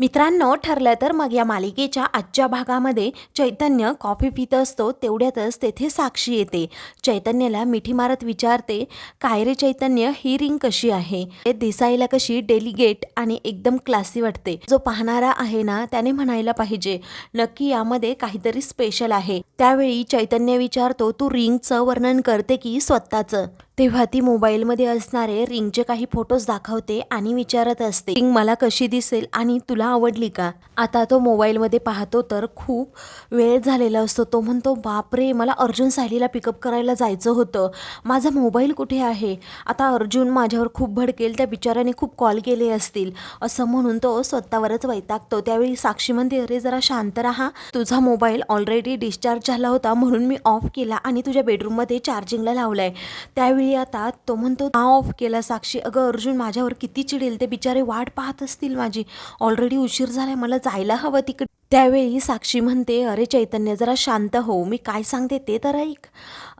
मित्रांनो ठरलं तर मग या मालिकेच्या आजच्या भागामध्ये चैतन्य कॉफी पित असतो तेवढ्यातच तेथे साक्षी येते. चैतन्याला मिठी मारत विचारते काय रे चैतन्य ही रिंग कशी आहे? ते दिसायला कशी डेलिगेट आणि एकदम क्लासी वाटते. जो पाहणारा आहे ना त्याने म्हणायला पाहिजे नक्की यामध्ये काहीतरी स्पेशल आहे. त्यावेळी चैतन्य विचारतो तू रिंगचं वर्णन करते की स्वतःचं? तेव्हा ती मोबाईलमध्ये असणारे रिंगचे काही फोटोज दाखवते आणि विचारत असते रिंग मला कशी दिसेल आणि तुला आवडली का? आता तो मोबाईलमध्ये पाहतो तर खूप वेळ झालेला असतो. तो म्हणतो बापरे मला अर्जुन सायलीला पिकअप करायला जायचं होतं. माझा मोबाईल कुठे आहे? आता अर्जुन माझ्यावर खूप भडकेल त्या बिचाऱ्याने खूप कॉल केले असतील. असं म्हणून तो स्वतःवरच वैतागतो. त्यावेळी साक्षी म्हणते अरे जरा शांत राहा. तुझा मोबाईल ऑलरेडी डिस्चार्ज झाला होता म्हणून मी ऑफ केला आणि तुझ्या बेडरूममध्ये चार्जिंगला लावलाय. त्यावेळी आता तो म्हणतो हा ऑफ केला साक्षी. अगं अर्जुन माझ्यावर किती चिडेल. ते बिचारे वाट पाहत असतील माझी. ऑलरेडी उशीर झालाय मला जायला हवं तिकडे. त्यावेळी साक्षी म्हणते अरे चैतन्य जरा शांत हो. मी काय सांगते ते तर ऐक.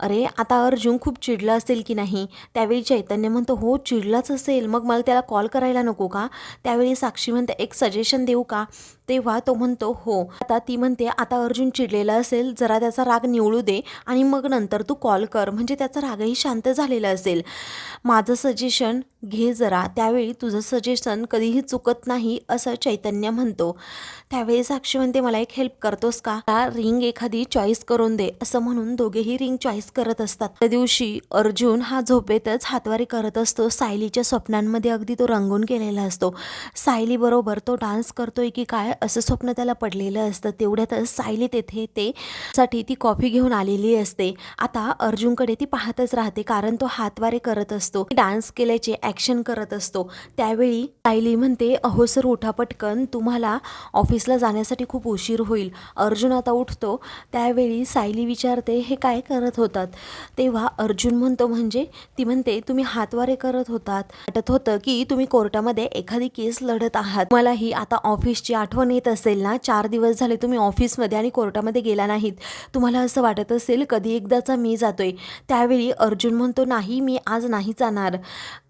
अरे आता अर्जुन खूप चिडला असेल की नाही? त्यावेळी चैतन्य म्हणतो हो चिडलाच असेल. मग मला त्याला कॉल करायला नको का? त्यावेळी साक्षी म्हणते एक सजेशन देऊ का? तेव्हा तो म्हणतो हो. आता ती म्हणते आता अर्जुन चिडलेला असेल. जरा त्याचा राग निवळू दे आणि मग नंतर तू कॉल कर. म्हणजे त्याचा रागही शांत झालेला असेल. माझं सजेशन घे जरा त्यावेळी तुझं सजेशन कधीही चुकत नाही असं चैतन्य म्हणतो. त्यावेळी साक्षी म्हणते मला एक हेल्प करतोस का? रिंग एखादी चॉईस करून दे असं म्हणून दोघेही रिंग चॉईस करत असतात. त्या दिवशी अर्जुन हा झोपेतच हातवारी करत असतो. सायलीच्या स्वप्नांमध्ये अगदी तो रंगून गेलेला असतो. सायली बरोबर तो डान्स करतोय की काय असं स्वप्न त्याला पडलेलं असतं. तेवढ्यातच सायली तेथे ते साठी ती कॉफी घेऊन आलेली असते. आता अर्जुनकडे ती पाहतच राहते कारण तो हातवारे करत असतो. डान्स केल्याचे ॲक्शन करत असतो. त्यावेळी सायली म्हणते अहो सर उठा पटकन. तुम्हाला ऑफिसला जाण्यासाठी खूप उशीर होईल. अर्जुन आता उठतो. त्यावेळी सायली विचारते हे काय करत होतात? तेव्हा अर्जुन म्हणतो म्हणजे ती म्हणते तुम्ही हातवारे करत होतात. वाटत होतं की तुम्ही कोर्टामध्ये एखादी केस लढत आहात. मलाही आता ऑफिसची आठवण येत असेल ना? चार दिवस झाले तुम्ही ऑफिसमध्ये आणि कोर्टामध्ये गेला नाहीत. तुम्हाला असं वाटत असेल कधी एकदाचा मी जातोय. त्यावेळी अर्जुन म्हणतो नाही मी आज नाही जाणार.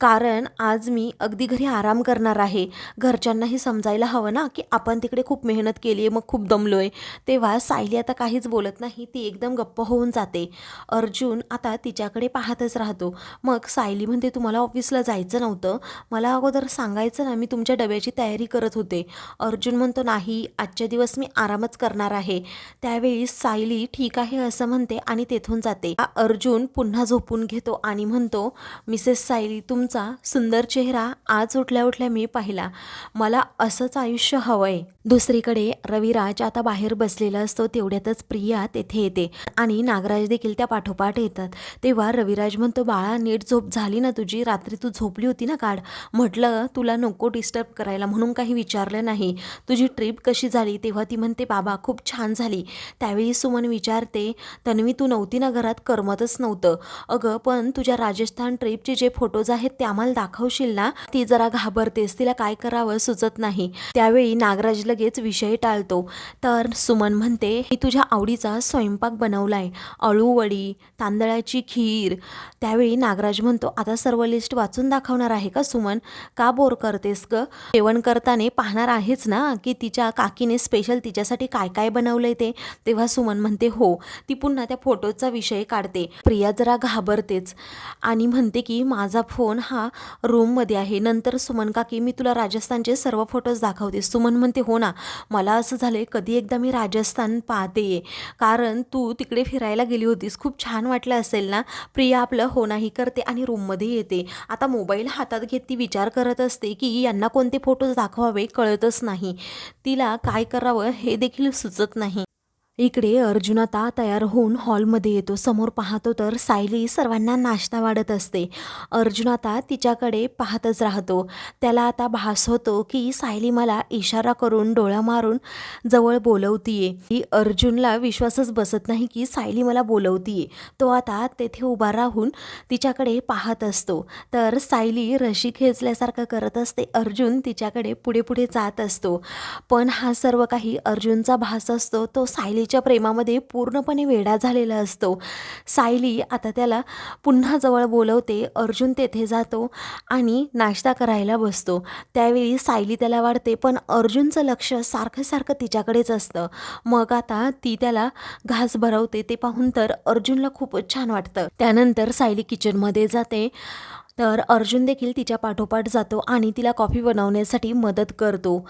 कारण आज मी अगदी घरी आराम करणार आहे. घरच्यांनाही समजायला हवं ना की आपण तिकडे खूप मेहनत केली आहे मग खूप दमलो आहे तेव्हा सायली आता काहीच बोलत नाही ती एकदम गप्प होऊन जाते. अर्जुन आता तिच्याकडे पाहतच राहतो. मग सायली म्हणते तुम्हाला ऑफिसला जायचं नव्हतं. मला अगोदर सांगायचं ना मी तुमच्या डब्याची तयारी करत होते. अर्जुन म्हणतो नाही आजच्या दिवस मी आरामच करणार आहे. त्यावेळी सायली ठीक आहे असं म्हणते आणि तेथून जाते. अर्जुन पुन्हा झोपून घेतो आणि म्हणतो मिसेस सायली तुमचा सुंदर चेहरा आज उठल्या उठल्या मी पाहिला. मला असंच आयुष्य हवंय. दुसरीकडे रविराज आता बाहेर बसलेला असतो तेवढ्यातच प्रिया तेथे येते आणि नागराज देखील त्या पाठोपाठ येतात. तेव्हा रविराज म्हणतो बाळा नीट झोप झाली ना तुझी? रात्री तू झोपली होती ना काढ म्हटलं तुला नको डिस्टर्ब करायला म्हणून काही विचारलं नाही. तुझी ट्रिप कशी झाली? तेव्हा ती म्हणते बाबा खूप छान झाली. त्यावेळी सुमन विचारते तन्वी तू नव्हती ना घरात? करमतच नव्हतं. अगं पण तुझ्या राजस्थान ट्रिपचे जे फोटोज आहेत ते आम्हाला दाखवशील ना ती जरा घाबरतेस तिला काय करावं सुचत नाही. त्यावेळी नागराज लगेच विषय टाळतो. तर सुमन म्हणते मी तुझ्या आवडीचा स्वयंपाक बनवलाय. अळूवडी तांदळाची खीर. त्यावेळी नागराज म्हणतो आता सर्व लिस्ट वाचून दाखवणार आहे का सुमन? का बोर करतेस ग? जेवण करताना पाहणार आहेच ना की तिच्या काकीने स्पेशल तिच्यासाठी काय काय बनवलंय ते? तेव्हा सुमन म्हणते हो. ती पुन्हा त्या फोटोचा विषय काढते. प्रिया जरा घाबरतेच आणि म्हणते की माझा फोन हा रूममध्ये आहे. नंतर सुमन काकी मी तुला राजस्थानचे सर्व फोटोज दाखवते. सुमन म्हणते हो ना मला असं झालंय कधी एकदा मी राजस्थान पाहते. कारण तू तिकडे फिरायला गेली होतीस. खूप छान वाटलं असेल ना? प्रिया आपलं हो नाही करते आणि रूममध्ये येते. आता मोबाईल हातात घेत ती विचार करत असते की यांना कोणते फोटोज दाखवावे कळतच नाही. तिला काय करावं हे देखील सुचत नाही. इकडे अर्जुन आता तयार होऊन हॉलमध्ये येतो. समोर पाहतो तर सायली सर्वांना नाश्ता वाढत असते. अर्जुन आता तिच्याकडे पाहतच राहतो. त्याला आता भास होतो की सायली मला इशारा करून डोळा मारून जवळ बोलवतीये. ही अर्जुनला विश्वासच बसत नाही की सायली मला बोलवतीये. तो आता तेथे उभा राहून तिच्याकडे पाहत असतो. तर सायली रशी खेचल्यासारखं करत असते. अर्जुन तिच्याकडे पुढे पुढे जात असतो. पण हा सर्व काही अर्जुनचा भास असतो. तो सायली सायलीच्या प्रेमामध्ये पूर्णपणे वेडा झालेला असतो. सायली आता त्याला पुन्हा जवळ बोलवते अर्जुन तेथे जातो आणि नाश्ता करायला बसतो. त्यावेळी सायली त्याला वाढते पण अर्जुनचं लक्ष सारखं सारखं तिच्याकडेच असतं. मग आता ती त्याला घास भरवते ते पाहून तर अर्जुनला खूपच छान वाटतं. त्यानंतर सायली किचनमध्ये जाते. तर अर्जुन देखील तिच्या पाठोपाठ जातो आणि तिला कॉफी बनवण्यासाठी मदत करतो.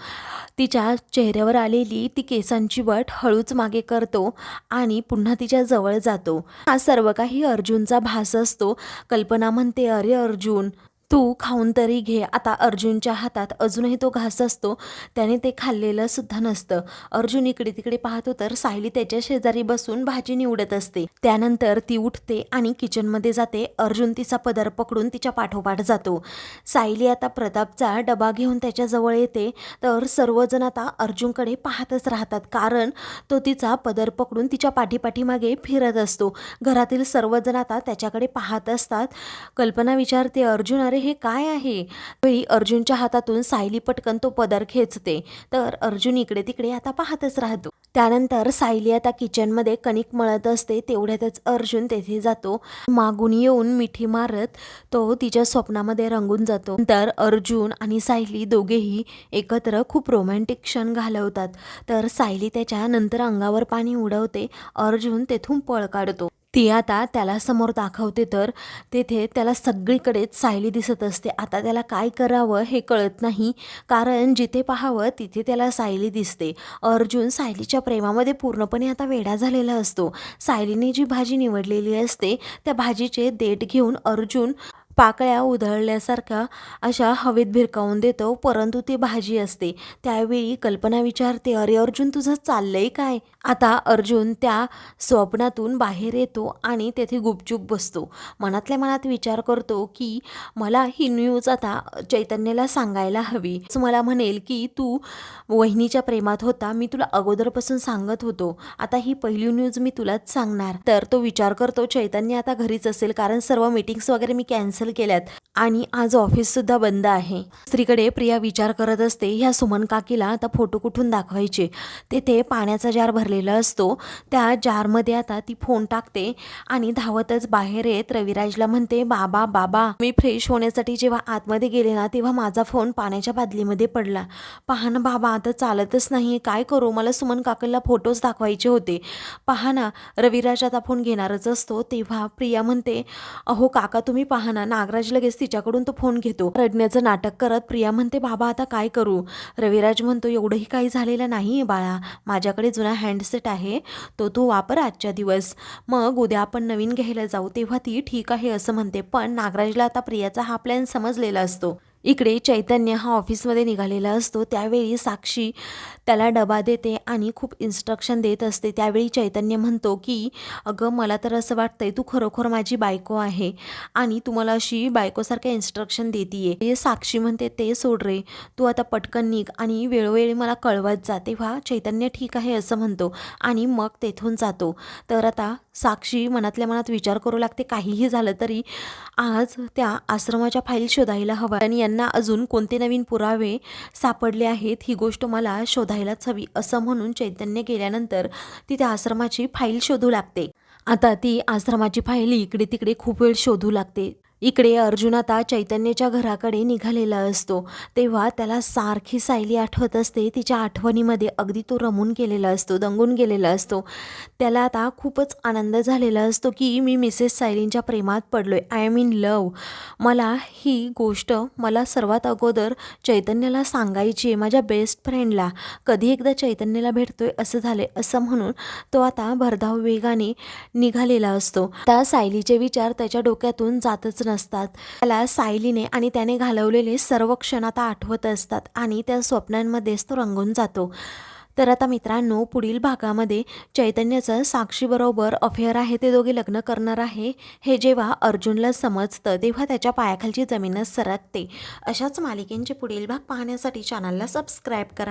तिच्या चेहऱ्यावर आलेली ती केसांची वट हळूच मागे करतो आणि पुन्हा तिच्या जवळ जातो. हा सर्व काही अर्जुनचा भास असतो. कल्पना म्हणते अरे अर्जुन तू खाऊन तरी घे. आता अर्जुनच्या हातात अजूनही तो घास असतो. त्याने ते खाल्लेलं सुद्धा नसतं. अर्जुन इकडे तिकडे पाहतो तर सायली त्याच्या शेजारी बसून भाजी निवडत असते. त्यानंतर ती उठते आणि किचनमध्ये जाते. अर्जुन तिचा पदर पकडून तिच्या पाठोपाठ जातो. सायली आता प्रतापचा डबा घेऊन त्याच्याजवळ येते. तर सर्वजण आता अर्जुनकडे पाहतच राहतात. कारण तो तिचा पदर पकडून तिच्या पाठीपाठीमागे फिरत असतो. घरातील सर्वजण आता त्याच्याकडे पाहत असतात. कल्पना विचारते अर्जुन अरे हे काय आहे? वेळी अर्जुनच्या हातातून सायली पटकन तो पदर खेचते. तर अर्जुन इकडे तिकडे आता पाहतच राहतो. त्यानंतर सायली आता किचनमध्ये कणिक मळत असते तेवढ्यातच अर्जुन तेथे जातो. मागून येऊन मिठी मारत तो तिच्या स्वप्नामध्ये रंगून जातो. तर अर्जुन आणि सायली दोघेही एकत्र खूप रोमॅन्टिक क्षण घालवतात. तर सायली त्याच्या नंतर अंगावर पाणी उडवते. अर्जुन तेथून पळ काढतो. ती आता त्याला समोर दाखवते तर तेथे त्याला सगळीकडेच सायली दिसत असते. आता त्याला काय करावं हे कळत नाही. कारण जिथे पाहावं तिथे त्याला सायली दिसते. अर्जुन सायलीच्या प्रेमामध्ये पूर्णपणे आता वेडा झालेला असतो. सायलीने जी भाजी निवडलेली असते त्या भाजीचे देठ घेऊन अर्जुन पाकळ्या उधळल्यासारख्या अशा हवेत भिरकावून देतो परंतु ती भाजी असते. त्यावेळी कल्पना विचारते अरे अर्जुन तुझं चाललंय काय? आता अर्जुन त्या स्वप्नातून बाहेर येतो आणि तेथे गुपचूप बसतो. मनातल्या मनात विचार करतो की मला ही न्यूज आता चैतन्याला सांगायला हवी. मला म्हणेल की तू वहिनीच्या प्रेमात होता मी तुला अगोदरपासून सांगत होतो. आता ही पहिली न्यूज मी तुलाच सांगणार. तर तो विचार करतो चैतन्य आता घरीच असेल कारण सर्व मीटिंग्स वगैरे मी कॅन्सल केल्यात. आणि आज ऑफिस सुद्धा बंद आहे. स्त्रीकडे प्रिया विचार करत असते ह्या सुमन काकीला आता फोटो कुठून दाखवायचे? तेथे पाण्याचा जार भरलेला असतो. त्या जारमध्ये आता ती फोन टाकते आणि धावतच बाहेर येत रविराजला म्हणते बाबा बाबा मी फ्रेश होण्यासाठी जेव्हा आतमध्ये गेले ना तेव्हा माझा फोन पाण्याच्या बादलीमध्ये पडला. पहा ना बाबा आता चालतच नाही काय करू? मला सुमन काकीला फोटोज दाखवायचे होते. पहा ना रविराज आता फोन घेणारच असतो. तेव्हा प्रिया म्हणते अहो काका तुम्ही पहा ना नागराज लगेच तिच्याकडून तो फोन घेतो. रडण्याचं नाटक करत प्रिया म्हणते बाबा आता काय करू? रविराज म्हणतो एवढंही काही झालेलं नाही आहे बाळा. माझ्याकडे जुना हँडसेट आहे. तो तू वापर आजच्या दिवस. मग उद्या आपण नवीन घ्यायला जाऊ तेव्हा ती ठीक आहे असं म्हणते. पण नागराजला आता प्रियाचा हा प्लॅन समजलेला असतो. इकडे चैतन्य हा ऑफिसमध्ये निघालेला असतो. त्यावेळी साक्षी त्याला डबा देते आणि खूप इन्स्ट्रक्शन देत असते. त्यावेळी चैतन्य म्हणतो की अगं मला तर असं वाटतंय तू खरोखर माझी बायको आहे आणि तू मला अशी बायकोसारखं इन्स्ट्रक्शन देतीये. हे साक्षी म्हणते ते सोड रे तू आता पटकन निघ आणि वेळोवेळी मला कळवत जा. तेव्हा चैतन्य ठीक आहे असं म्हणतो आणि मग तेथून जातो. तर आता साक्षी मनातल्या मनात विचार करू लागते काहीही झालं तरी आज त्या आश्रमाच्या फाईल शोधायला हवा. आणि त्यांना अजून कोणते नवीन पुरावे सापडले आहेत ही गोष्ट मला शोधायलाच हवी असं म्हणून चैतन्य गेल्यानंतर ती त्या आश्रमाची फाईल शोधू लागते. आता ती आश्रमाची फाईल इकडे तिकडे खूप वेळ शोधू लागते. इकडे अर्जुन आता चैतन्याच्या घराकडे निघालेला असतो. तेव्हा त्याला सारखी सायली आठवत असते. तिच्या आठवणीमध्ये अगदी तो रमून गेलेला असतो दंगून गेलेला असतो. त्याला आता खूपच आनंद झालेला असतो की मी मिसेस सायलींच्या प्रेमात पडलो आहे आय एम इन लव मला ही गोष्ट मला सर्वात अगोदर चैतन्याला सांगायची आहे माझ्या बेस्ट फ्रेंडला कधी एकदा चैतन्याला भेटतोय असं झाले असं म्हणून तो आता भरधाव वेगाने निघालेला असतो. त्या सायलीचे विचार त्याच्या डोक्यातून जातच नसतात. त्याला सायलीने आणि त्याने घालवलेले सर्व क्षण आता आठवत असतात आणि त्या स्वप्नांमध्येच तो रंगून जातो. तर आता मित्रांनो पुढील भागामध्ये चैतन्याचं साक्षीबरोबर अफेअर आहे ते दोघे लग्न करणार आहे हे जेव्हा अर्जुनला समजतं तेव्हा त्याच्या पायाखालची जमीनच सरकते. अशाच मालिकेंचे पुढील भाग पाहण्यासाठी चॅनलला सबस्क्राईब करा.